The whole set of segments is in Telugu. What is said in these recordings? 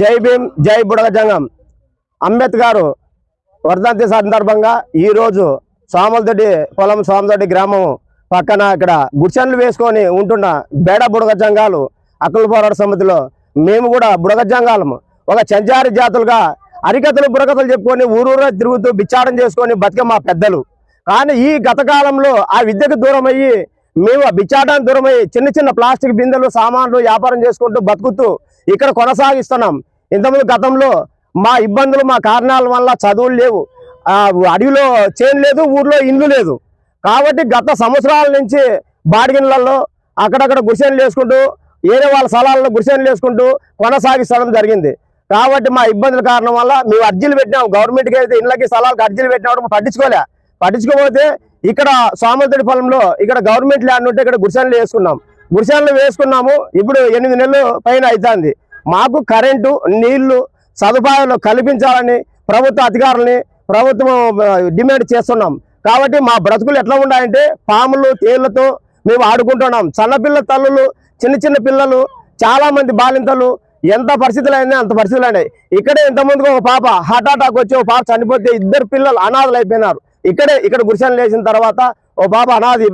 జై భీమ్ జై బుడగ జంగం. అంబేద్కర్ వర్ధంతి సందర్భంగా ఈరోజు రోజు సోమలదొడ్డి పొలం సోమదొడ్డి గ్రామం పక్కన ఇక్కడ గుడిసెన్లు వేసుకొని ఉంటున్న బేడ బుడగ జంగాలు అక్కల పోరాట సమితిలో మేము కూడా బుడగ జంగాలము. ఒక చంచారి జాతులుగా అరికథలు బుడగతలు చెప్పుకొని ఊరూరా తిరుగుతూ బిచ్చాడం చేసుకొని బతికే మా పెద్దలు. కానీ ఈ గతకాలంలో ఆ విద్యకు దూరం అయ్యి మేము ఆ బిచ్చాటానికి చిన్న చిన్న ప్లాస్టిక్ బిందెలు సామాన్లు వ్యాపారం చేసుకుంటూ బతుకుతూ ఇక్కడ కొనసాగిస్తున్నాం. ఇంతకుముందు గతంలో మా ఇబ్బందులు మా కారణాల వల్ల చదువులు లేవు. అడవిలో చేను లేదు ఊర్లో ఇల్లు లేదు. కాబట్టి గత సంవత్సరాల నుంచి బాడిగిన్లలో అక్కడక్కడ గుడిసెలు వేసుకుంటూ ఏరే వాళ్ళ స్థలాల్లో గుడిసెలు వేసుకుంటూ కొనసాగిస్తడం జరిగింది. కాబట్టి మా ఇబ్బందుల కారణం వల్ల మేము అర్జీలు పెట్టినాం. గవర్నమెంట్కి అయితే ఇళ్ళకి స్థలాలకు అర్జీలు పెట్టినప్పుడు పట్టించుకోలే. పట్టించుకోకపోతే ఇక్కడ సోమలతడి పొలంలో ఇక్కడ గవర్నమెంట్ ల్యాండ్ ఉంటే ఇక్కడ గుడిసెన్లు వేసుకున్నాం. గుడిసెన్లు వేసుకున్నాము ఇప్పుడు ఎనిమిది నెలలు పైన అవుతుంది మాకు కరెంటు నీళ్ళు సదుపాయాలు కల్పించాలని ప్రభుత్వ అధికారులని ప్రభుత్వం డిమాండ్ చేస్తున్నాం. కాబట్టి మా బ్రతుకులు ఎట్లా ఉన్నాయంటే పాములు తేళ్ళతో మేము ఆడుకుంటున్నాం. చిన్నపిల్ల తల్లులు చిన్న చిన్న పిల్లలు చాలామంది బాలింతలు ఎంత పరిస్థితులు అయినా అంత పరిస్థితులు అయినాయి ఇక్కడే ఇంతమందికి ఒక పాప హార్ట్ అటాక్ వచ్చి ఒక పాప చనిపోతే ఇద్దరు పిల్లలు అనాథలు అయిపోయినారు ఇక్కడే ఇక్కడ గురిశాన్ లేచిన తర్వాత ఓ పాప అనాది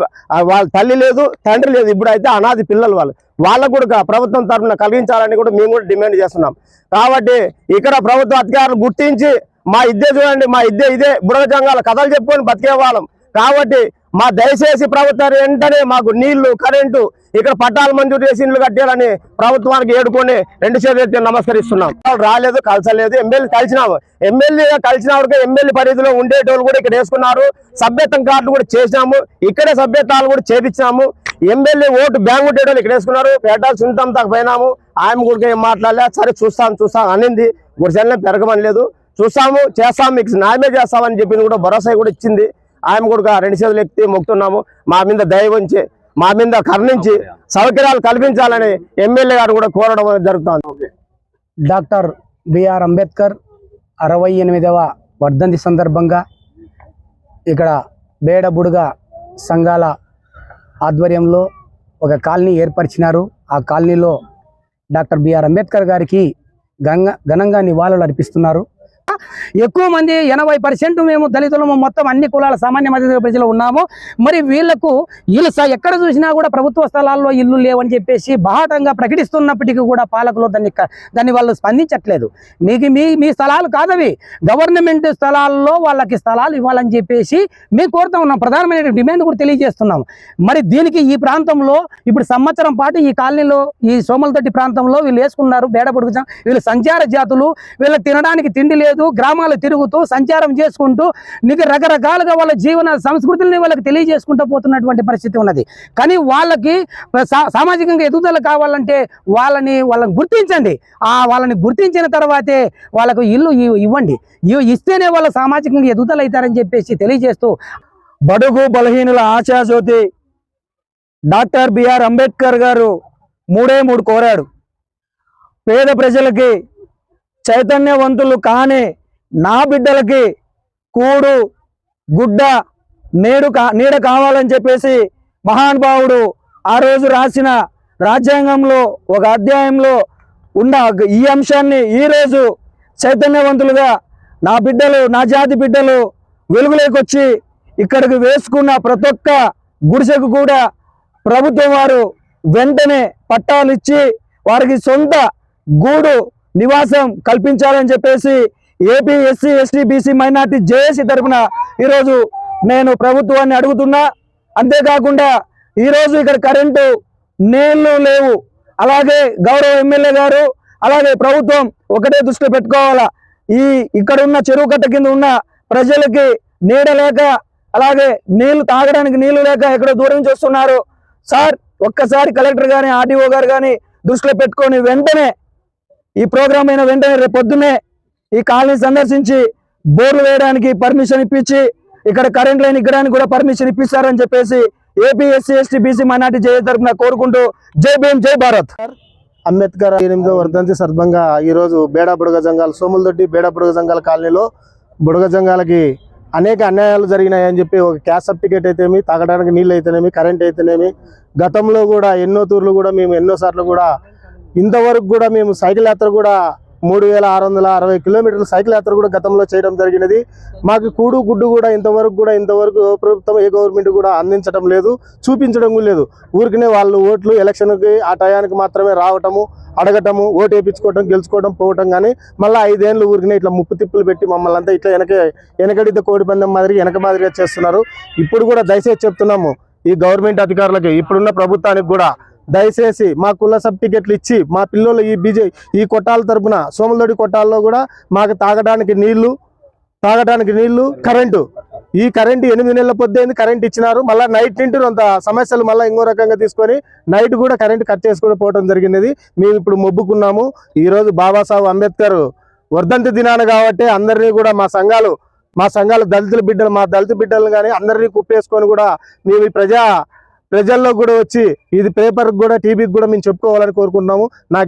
వాళ్ళ తల్లి లేదు తండ్రి లేదు ఇప్పుడు అయితే పిల్లలు వాళ్ళు. వాళ్ళకు కూడా ప్రభుత్వం తరఫున కలిగించాలని కూడా మేము కూడా డిమాండ్ చేస్తున్నాం. కాబట్టి ఇక్కడ ప్రభుత్వ అధికారులు గుర్తించి మా ఇద్దే చూడండి మా ఇద్దే ఇదే బుడగ జంగాల కథలు చెప్పుకొని బతికే వాళ్ళం. కాబట్టి మా దయచేసి ప్రభుత్వం వెంటనే మాకు నీళ్ళు కరెంటు ఇక్కడ పట్టాలు మంజూరు చేసి ఇండ్లు కట్టాలని ప్రభుత్వానికి ఏడుకొని రెండు చేతులు నమస్కరిస్తున్నాం. రాలేదు కలసలేదు ఎమ్మెల్యే కలిసినాము. ఎమ్మెల్యే కలిసినప్పుడు ఎమ్మెల్యే పరిధిలో ఉండేటోళ్ళు కూడా ఇక్కడ వేసుకున్నారు. సభ్యత్వం కార్డు కూడా చేసినాము. ఇక్కడే సభ్యత్వాలు కూడా చేపించినాము. ఎమ్మెల్యే ఓటు బ్యాంక్ ఉండేటోళ్ళు ఇక్కడ వేసుకున్నారు. పేటాలు చుంటాం తగ్గ పోయినాము. ఆయన కూడా ఏం మాట్లాడలే సరే చూస్తాం చూస్తాం అనింది. గుడిసెల్ని పెరగమని లేదు చూస్తాము చేస్తాం మీకు న్యాయమే చేస్తామని చెప్పింది కూడా భరోసా కూడా ఇచ్చింది. ఆయన కూడా రెండు చేతులు ఎత్తి మొక్కుతున్నాము. మా మీద దయ ఉంచి మా మీద కరుణించి సౌకర్యాలు కల్పించాలని ఎమ్మెల్యే గారు కూడా కోరడం జరుగుతుంది. డాక్టర్ బిఆర్ అంబేద్కర్ అరవై ఎనిమిదవ వర్ధంతి సందర్భంగా ఇక్కడ బేడబుడుగ సంఘాల ఆధ్వర్యంలో ఒక కాలనీ ఏర్పరిచినారు. ఆ కాలనీలో డాక్టర్ బిఆర్ అంబేద్కర్ గారికి గంగ ఘనంగా నివాళులు అర్పిస్తున్నారు. ఎక్కువ మంది ఎనభై పర్సెంట్ మేము దళితులము మొత్తం అన్ని కులాల సామాన్య మధ్య ప్రజలు ఉన్నాము. మరి వీళ్ళకు ఇల్లు ఎక్కడ చూసినా కూడా ప్రభుత్వ స్థలాల్లో ఇల్లు లేవని చెప్పేసి బాహటంగా ప్రకటిస్తున్నప్పటికీ కూడా పాలకులు దాన్ని దాన్ని వాళ్ళు స్పందించట్లేదు. మీకు మీ మీ స్థలాలు కాదవి. గవర్నమెంట్ స్థలాల్లో వాళ్ళకి స్థలాలు ఇవ్వాలని చెప్పేసి మేము కోరుతా ఉన్నాం. ప్రధానమైన డిమాండ్ కూడా తెలియజేస్తున్నాం. మరి దీనికి ఈ ప్రాంతంలో ఇప్పుడు సంవత్సరం పాటు ఈ కాలనీలో ఈ సోమలతోటి ప్రాంతంలో వీళ్ళు వేసుకున్నారు బేడ జా- వీళ్ళు సంచార జాతులు వీళ్ళకి తినడానికి తిండి లేదు గ్రామాలు తిరుగుతూ సంచారం చేసుకుంటూ నీకు రకరకాలుగా వాళ్ళ జీవన సంస్కృతుల్ని వాళ్ళకి తెలియజేసుకుంటూ పోతున్నటువంటి పరిస్థితి ఉన్నది. కానీ వాళ్ళకి సా- సామాజికంగా ఎదుగుదల కావాలంటే వాళ్ళని వాళ్ళని గుర్తించండి. ఆ వాళ్ళని గుర్తించిన తర్వాతే వాళ్ళకు ఇల్లు ఇవ్వండి. ఇస్తేనే వాళ్ళు సామాజికంగా ఎదుగుదల అవుతారని చెప్పేసి తెలియజేస్తూ బడుగు బలహీనుల ఆశాజ్యోతి డాక్టర్ బిఆర్ అంబేద్కర్ గారు మూడే మూడు కోరాడు. పేద ప్రజలకి చైతన్యవంతులు కాని నా బిడ్డలకి కూడు గుడ్డ నేడు కా నీడ కావాలని చెప్పేసి మహానుభావుడు ఆ రోజు రాసిన రాజ్యాంగంలో ఒక అధ్యాయంలో ఉన్న ఈ అంశాన్ని ఈరోజు చైతన్యవంతులుగా నా బిడ్డలు నా జాతి బిడ్డలు వెలుగులోకొచ్చి ఇక్కడికి వేసుకున్న ప్రతి ఒక్క గుడిసెకు కూడా ప్రభుత్వం వారు వెంటనే పట్టాలు ఇచ్చి వారికి సొంత గూడు నివాసం కల్పించాలని చెప్పేసి AP SC ST BC minority JAC తరఫున ఈరోజు నేను ప్రభుత్వాన్ని అడుగుతున్నా. అంతేకాకుండా ఈరోజు ఇక్కడ కరెంటు నీళ్ళు లేవు. అలాగే గౌరవ ఎమ్మెల్యే గారు అలాగే ప్రభుత్వం ఒకటే దృష్టి పెట్టుకోవాలా. ఈ ఇక్కడ ఉన్న చెరువు కట్ట కింద ఉన్న ప్రజలకి నీడ లేక అలాగే నీళ్ళు తాగడానికి నీళ్ళు లేక ఎక్కడో దూరం చేస్తున్నారు సార్ ఒక్కసారి కలెక్టర్ గాని ఆర్డీఓ గారు కానీ దృష్టిలో పెట్టుకొని వెంటనే ఈ ప్రోగ్రాం అయిన వెంటనే రేపు పొద్దున్నే ఈ కాలనీ సందర్శించి బోర్లు వేయడానికి పర్మిషన్ ఇప్పించి ఇక్కడ కరెంట్ లైన్ ఇక్కడానికి కూడా పర్మిషన్ ఇప్పిస్తారని చెప్పేసి AP SC ST BC minority జయ తరఫున కోరుకుంటూ జై భీమ్ జై భారత్. అంబేద్కర్ ఎనిమిదో వర్ధంతి సందర్భంగా ఈరోజు బేడా బుడగ జంగాల సోములదొడ్డి బేడా బుడగ జంగాల కాలనీలో బుడగ జంగాలకి అనేక అన్యాయాలు జరిగినాయని చెప్పి ఒక క్యాస్ట్ సర్టిఫికేట్ అయితేనేమి తాగడానికి నీళ్ళు అయితేనేమి కరెంట్ అయితేనేమి గతంలో కూడా ఎన్నో తూర్లు కూడా మేము ఎన్నో సార్లు కూడా ఇంతవరకు కూడా మేము సైకిల్ యాత్ర కూడా మూడు వేల ఆరు వందల అరవై కిలోమీటర్ల సైకిల్ యాత్ర కూడా గతంలో చేయడం జరిగినది. మాకు కూడు గుడ్డు కూడా ఇంతవరకు కూడా ఇంతవరకు ప్రభుత్వం ఏ గవర్నమెంట్ కూడా అందించడం లేదు చూపించడం కూడా లేదు. ఊరికనే వాళ్ళు ఓట్లు ఎలక్షన్కి ఆ టయానికి మాత్రమే రావటము అడగటము ఓటు వేయించుకోవటం గెలుచుకోవడం పోవటం కానీ మళ్ళీ ఐదేళ్ళు ఊరికనే ఇట్లా ముప్పు తిప్పులు పెట్టి మమ్మల్ని అంతా ఇట్లా వెనక వెనకడిద్ద కోడి పందెం మాదిరి వెనక మాదిరిగా చేస్తున్నారు. ఇప్పుడు కూడా దయచేసి చెప్తున్నాము ఈ గవర్నమెంట్ అధికారులకి ఇప్పుడున్న ప్రభుత్వానికి కూడా దయచేసి మా కుల సర్టిఫికెట్లు ఇచ్చి మా పిల్లలు ఈ బీజే ఈ కొట్టాల తరపున సోమలదొడి కొట్టాల్లో కూడా మాకు తాగడానికి నీళ్ళు తాగడానికి నీళ్ళు కరెంటు. ఈ కరెంటు ఎనిమిది నెలల పొద్దు కరెంట్ ఇచ్చినారు. మళ్ళీ నైట్ నింటూ అంత సమస్యలు మళ్ళీ ఇంకో రకంగా తీసుకొని నైట్ కూడా కరెంట్ కట్ చేసుకుని పోవడం జరిగినది. మేము ఇప్పుడు మొబ్బుకున్నాము. ఈరోజు రోజు బాబాసాహెబ్ అంబేద్కర్ వర్ధంతి దినాన కాబట్టి అందరినీ కూడా మా సంఘాలు మా సంఘాలు దళితుల బిడ్డలు మా దళిత బిడ్డలు కానీ అందరినీ కుప్పేసుకొని కూడా మేము ఈ ప్రజా ప్రజల్లో కూడా వచ్చి ఇది పేపర్కి కూడా టీవీకి కూడా మేము చెప్పుకోవాలని కోరుకుంటున్నాము. నాకు